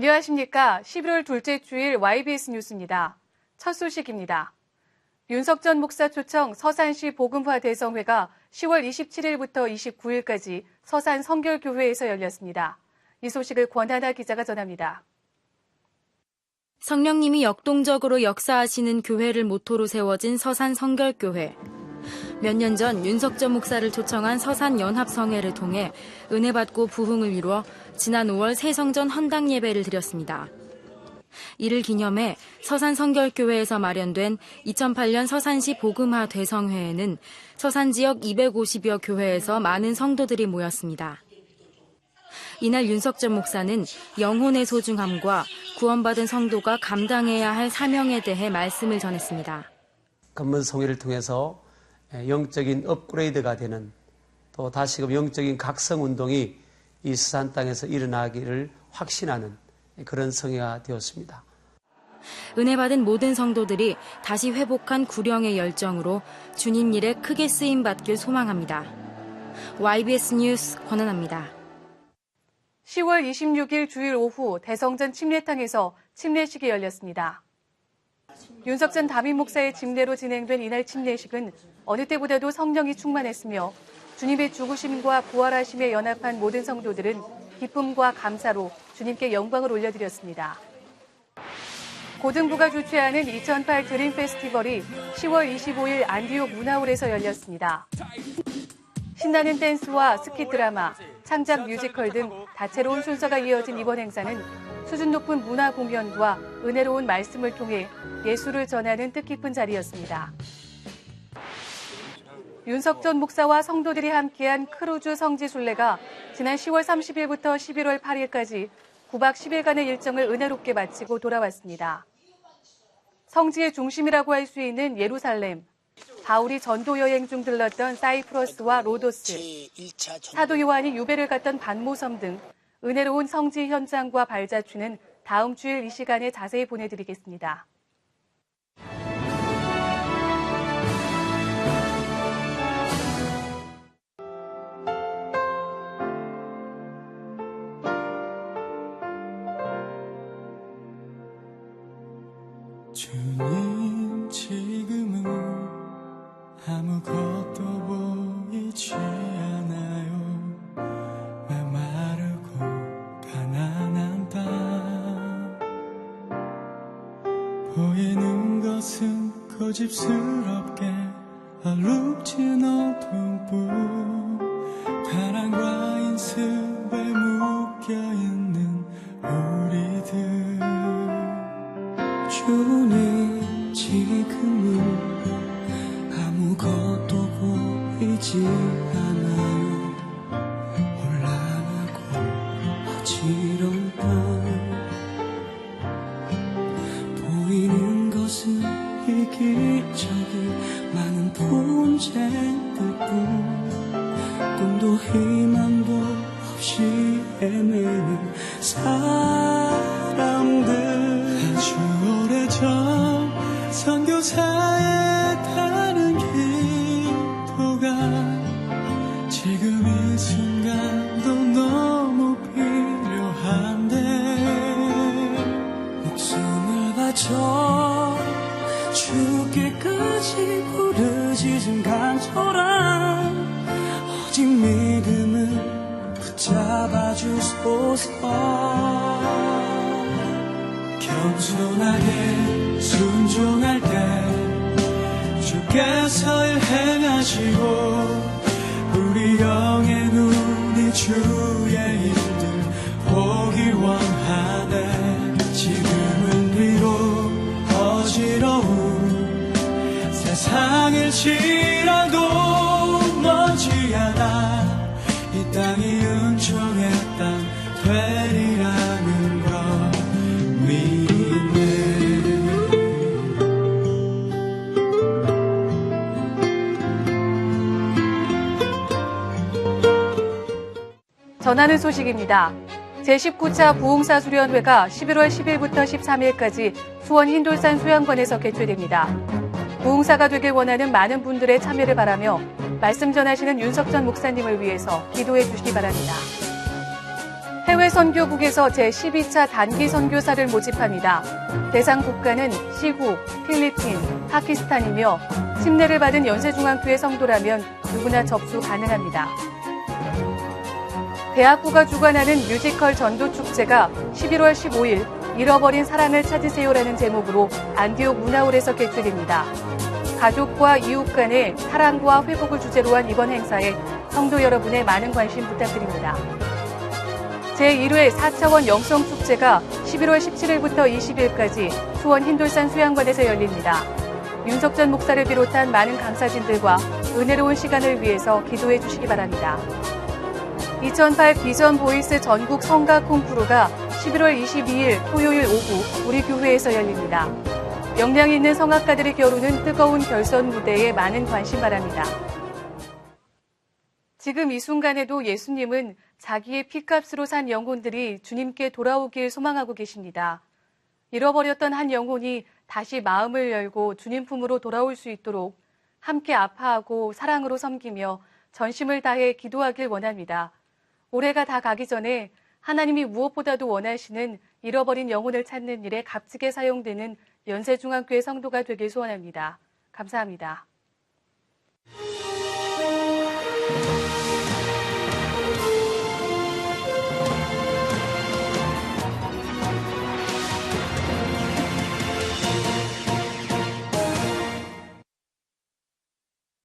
안녕하십니까. 11월 둘째 주일 YBS 뉴스입니다. 첫 소식입니다. 윤석 전 목사 초청 서산시 복음화 대성회가 10월 27일부터 29일까지 서산 성결교회에서 열렸습니다. 이 소식을 권하나 기자가 전합니다. 성령님이 역동적으로 역사하시는 교회를 모토로 세워진 서산 성결교회. 몇 년 전 윤석전 목사를 초청한 서산 연합성회를 통해 은혜 받고 부흥을 이루어 지난 5월 새성전 헌당 예배를 드렸습니다. 이를 기념해 서산 성결교회에서 마련된 2008년 서산시 복음화 대성회에는 서산 지역 250여 교회에서 많은 성도들이 모였습니다. 이날 윤석전 목사는 영혼의 소중함과 구원받은 성도가 감당해야 할 사명에 대해 말씀을 전했습니다. 검문 성회를 통해서 영적인 업그레이드가 되는 또 다시금 영적인 각성 운동이 이 수산 땅에서 일어나기를 확신하는 그런 성회가 되었습니다. 은혜 받은 모든 성도들이 다시 회복한 구령의 열정으로 주님 일에 크게 쓰임 받길 소망합니다. YBS 뉴스 권은아입니다. 10월 26일 주일 오후 대성전 침례탕에서 침례식이 열렸습니다. 윤석전 담임 목사의 침례로 진행된 이날 침례식은 어느 때보다도 성령이 충만했으며 주님의 죽으심과 부활하심에 연합한 모든 성도들은 기쁨과 감사로 주님께 영광을 올려드렸습니다. 고등부가 주최하는 2008 드림 페스티벌이 10월 25일 안디옥 문화홀에서 열렸습니다. 신나는 댄스와 스키 드라마, 창작 뮤지컬 등 다채로운 순서가 이어진 이번 행사는 수준 높은 문화 공연과 은혜로운 말씀을 통해 예술을 전하는 뜻깊은 자리였습니다. 윤석 전 목사와 성도들이 함께한 크루즈 성지순례가 지난 10월 30일부터 11월 8일까지 9박 10일간의 일정을 은혜롭게 마치고 돌아왔습니다. 성지의 중심이라고 할 수 있는 예루살렘, 바울이 전도 여행 중 들렀던 사이프러스와 로도스, 사도 요한이 유배를 갔던 반모섬 등 은혜로운 성지 현장과 발자취는 다음 주일 이 시간에 자세히 보내드리겠습니다. 주님 지금 보이지 않아요. 메마르고 가난한 땅 보이는 것은 고집스럽게 얼룩진 어둠뿐. 가난과 인습에 묶여 꿈도 희망도 없이 헤매는 사람들. 아주 오래전 선교사의 다 죽기까지 부르짖은 간절한 오직 믿음을 붙잡아 주소서. 겸손하게 순종할 때 주께서 일행하시고 우리 영의 눈이 주의 세상일지라도 머지않아 이 땅이 은총의 땅 되리라는 것 믿네 전하는 소식입니다. 제19차 부흥사 수련회가 11월 10일부터 13일까지 수원 흰돌산 수양관에서 개최됩니다. 부흥사가 되길 원하는 많은 분들의 참여를 바라며 말씀 전하시는 윤석전 목사님을 위해서 기도해 주시기 바랍니다. 해외 선교국에서 제12차 단기 선교사를 모집합니다. 대상 국가는 시구, 필리핀, 파키스탄이며 침례를 받은 연세중앙교회 성도라면 누구나 접수 가능합니다. 대학부가 주관하는 뮤지컬 전도축제가 11월 15일 잃어버린 사랑을 찾으세요라는 제목으로 안디옥 문화홀에서 개최됩니다. 가족과 이웃 간의 사랑과 회복을 주제로 한 이번 행사에 성도 여러분의 많은 관심 부탁드립니다. 제1회 4차원 영성축제가 11월 17일부터 20일까지 수원 흰돌산 수양관에서 열립니다. 윤석 전 목사를 비롯한 많은 강사진들과 은혜로운 시간을 위해서 기도해 주시기 바랍니다. 2008 비전 보이스 전국 성가 콩쿠르가 11월 22일 토요일 오후 우리 교회에서 열립니다. 역량 있는 성악가들이 겨루는 뜨거운 결선 무대에 많은 관심 바랍니다. 지금 이 순간에도 예수님은 자기의 피값으로 산 영혼들이 주님께 돌아오길 소망하고 계십니다. 잃어버렸던 한 영혼이 다시 마음을 열고 주님 품으로 돌아올 수 있도록 함께 아파하고 사랑으로 섬기며 전심을 다해 기도하길 원합니다. 올해가 다 가기 전에 하나님이 무엇보다도 원하시는 잃어버린 영혼을 찾는 일에 값지게 사용되는 연세중앙교회 성도가 되길 소원합니다. 감사합니다.